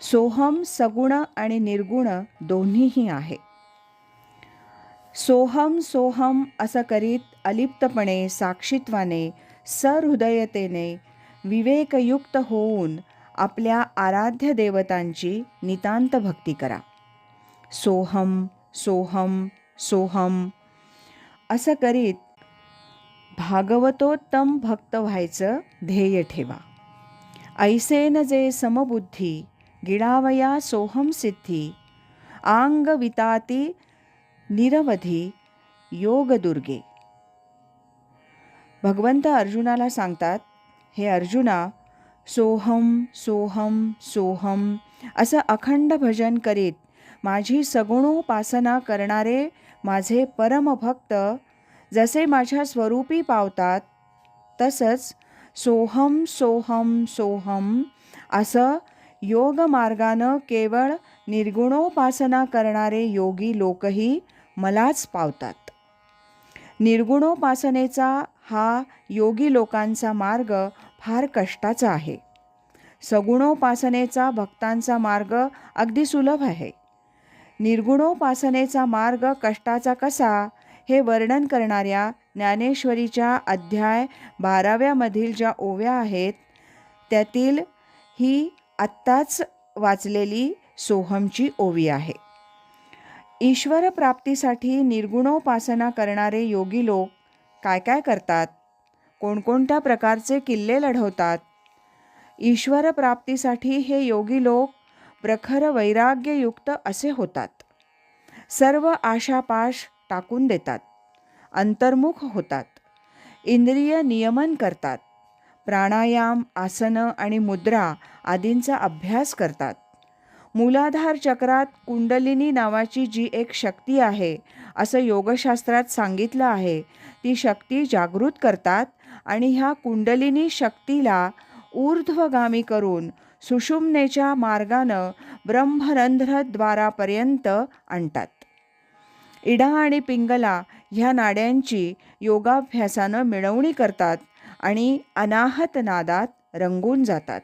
सोहम सगुण आणि निर्गुण दोन्हीही आहे. सोहम सोहम असं करीत अलिप्तपणे साक्षित्वाने सहृदयतेने विवेकयुक्त होऊन आपल्या आराध्य देवतांची नितांत भक्ती करा. सोहम सोहम सोहम असं करीत भागवतोत्तम भक्त व्हायचं ध्येय ठेवा. ऐसेन जे समबुद्धी गिळावया सोहम सिद्धी आंगविताती निरवधी योगदुर्गे. भगवंत अर्जुनाला सांगतात हे अर्जुना सोहम सोहम सोहम असं अखंड भजन करीत माझी सगुणोपासना करणारे माझे परमभक्त जसे माझ्या स्वरूपी पावतात तसंच सोहम सोहम सोहम असं योग मार्गानं केवळ निर्गुणोपासना करणारे योगी लोकही मलाच पावतात. निर्गुणोपासनेचा हा योगी लोकांचा मार्ग फार कष्टाचा आहे. सगुणोपासनेचा भक्तांचा मार्ग अगदी सुलभ आहे. निर्गुणोपासनेचा मार्ग कष्टाचा कसा हे वर्णन करणाऱ्या ज्ञानेश्वरीच्या अध्याय बाराव्यामधील ज्या ओव्या आहेत त्यातील ही आत्ताच वाचलेली सोहमची ओवी आहे. ईश्वर प्राप्तीसाठी निर्गुणोपासना करणारे योगी लोक काय काय करतात? कोणकोणत्या प्रकारचे किल्ले लढवतात? ईश्वर प्राप्तीसाठी हे योगी लोक प्रखर वैराग्ययुक्त असे होतात. सर्व आशापाश टाकून देतात. अंतर्मुख होतात. इंद्रिय नियमन करतात. प्राणायाम आसनं आणि मुद्रा आदींचा अभ्यास करतात. मूलाधार चक्रात कुंडलिनी नावाची जी एक शक्ती आहे असं योगशास्त्रात सांगितलं आहे ती शक्ती जागृत करतात आणि ह्या कुंडलिनी शक्तीला ऊर्ध्वगामी करून सुषुम्नेच्या मार्गानं ब्रह्मरंध्रद्वारापर्यंत आणतात. इडा आणि पिंगला ह्या नाड्यांची योगाभ्यासानं मिळवणी करतात आणि अनाहत नादात रंगून जातात.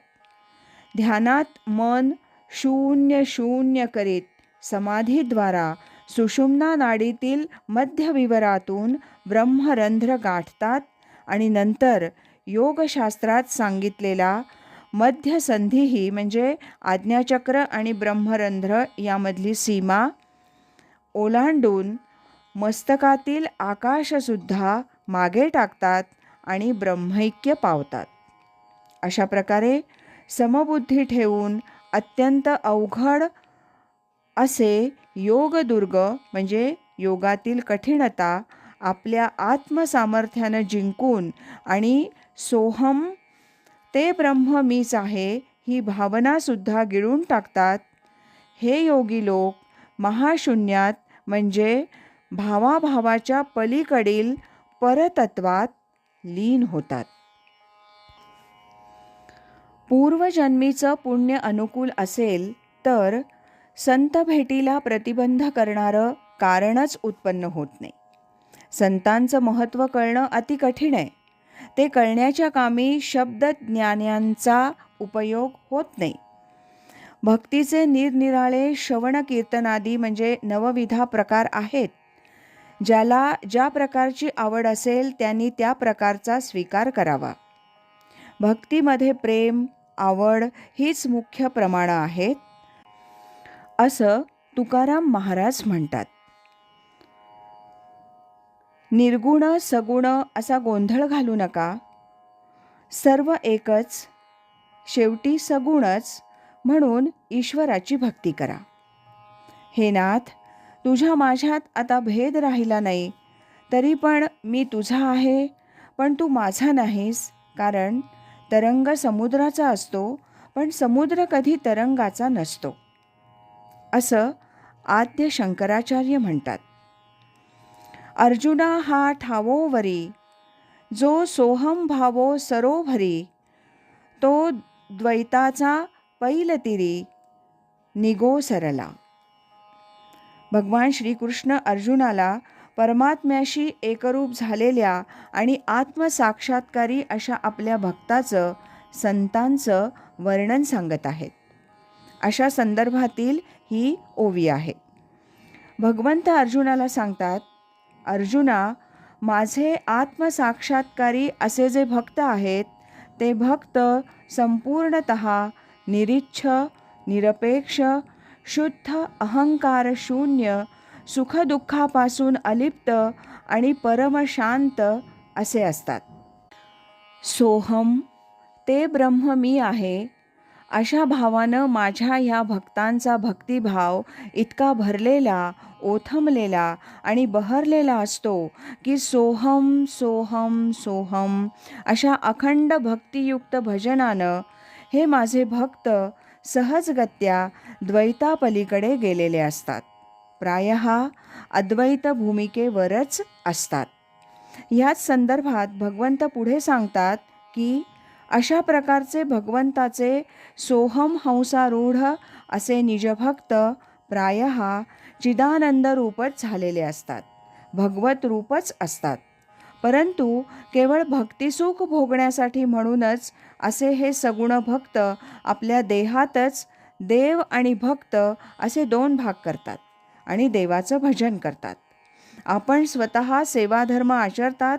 ध्यानात मन शून्य शून्य करीत समाधीद्वारा सुषुम्ना नाडीतील मध्यविवरातून ब्रह्मरंध्र गाठतात आणि नंतर योगशास्त्रात सांगितलेला मध्यसंधीही म्हणजे आज्ञाचक्र आणि ब्रह्मरंध्र यामधली सीमा ओलांडून मस्तकातील आकाशसुद्धा मागे टाकतात आणि ब्रह्मैक्य पावतात. अशा प्रकारे समबुद्धी ठेवून अत्यंत अवघड असे योगदुर्ग म्हणजे योगातील कठीणता आपल्या आत्मसामर्थ्यानं जिंकून आणि सोहम ते ब्रह्म मीच आहे ही भावनासुद्धा गिळून टाकतात. हे योगी लोक महाशून्यात म्हणजे भावाभावाच्या पलीकडील परतत्वात लीन होतात. पूर्वजन्मीचं पुण्य अनुकूल असेल तर संत भेटीला प्रतिबंध करणारं कारणच उत्पन्न होत नाही. संतांचं महत्त्व कळणं अति कठीण आहे. ते कळण्याच्या कामी शब्द ज्ञानांचा उपयोग होत नाही. भक्तीचे निरनिराळे श्रवण कीर्तनादी म्हणजे नवविधा प्रकार आहेत. ज्याला ज्या प्रकारची आवड असेल त्यांनी त्या प्रकारचा स्वीकार करावा. भक्तीमध्ये प्रेम आवड हीच मुख्य प्रमाणं आहेत. असं तुकाराम महाराज म्हणतात. निर्गुण सगुण असा गोंधळ घालू नका. सर्व एकच शेवटी सगुणच म्हणून ईश्वराची भक्ती करा. हे नाथ तुझ्या माझ्यात आता भेद राहिला नाही. तरी पण मी तुझा आहे पण तू माझा नाहीस. कारण तरंग समुद्राचा असतो पण समुद्र कधी तरंगाचा नसतो. असं आद्य शंकराचार्य म्हणतात. अर्जुना हा ठावोवरी जो सोहम भावो सरोभरी तो द्वैताचा पैलतिरी निगो सरला। भगवान श्रीकृष्ण अर्जुनाला परमात्म्याशी एकरूप झालेल्या आणि आत्मसाक्षात्कारी अशा आपल्या भक्ताचं संतांचं वर्णन सांगत आहेत. अशा संदर्भातील ही ओवी आहे. भगवंत अर्जुनाला सांगतात अर्जुना माझे आत्मसाक्षात्कारी असे जे भक्त आहेत ते भक्त संपूर्णत निरिच्छ निरपेक्ष शुद्ध अहंकार शून्य सुखदुःखापासून अलिप्त आणि परमशांत असे असतात. सोहम ते ब्रह्म मी आहे. अशा भावानं माझ्या ह्या भक्तांचा भक्तिभाव इतका भरलेला ओथमलेला आणि बहरलेला असतो की सोहम सोहम सोहम अशा अखंड भक्तियुक्त भजनानं हे माझे भक्त सहजगत्या द्वैतापलीकडे गेलेले असतात. प्राय अद्वैत भूमिकेवरच असतात. ह्याच संदर्भात भगवंत पुढे सांगतात की अशा प्रकारचे भगवंताचे सोहम हंसारूढ असे निजभक्त प्राय चिदानंद रूपच झालेले असतात. भगवत रूपच असतात. परंतु केवळ भक्तिसुख भोगण्यासाठी म्हणूनच असे हे सगुण भक्त आपल्या देहातच देव आणि भक्त असे दोन भाग करतात आणि देवाचं भजन करतात. आपण स्वतः सेवाधर्म आचरतात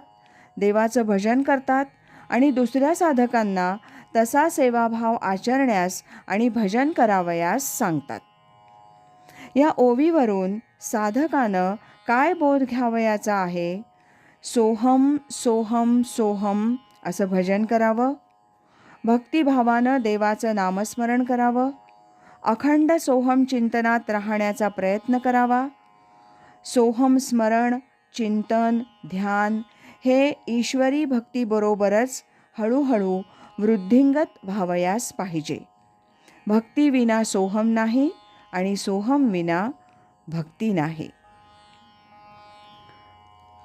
देवाचं भजन करतात आणि दुसऱ्या साधकांना तसा सेवाभाव आचरण्यास आणि भजन करावयास सांगतात. या ओवीवरून साधकानं काय बोध घ्यावयाचा आहे? सोहम सोहम सोहम असं भजन करावं. भक्तिभावानं देवाचं नामस्मरण करावं. अखंड सोहम चिंतनात राहण्याचा प्रयत्न करावा. सोहम स्मरण चिंतन ध्यान हे ईश्वरी भक्तीबरोबरच हळूहळू वृद्धिंगत व्हावयास पाहिजे. भक्तीविना सोहम नाही आणि सोहम विना भक्ती नाही.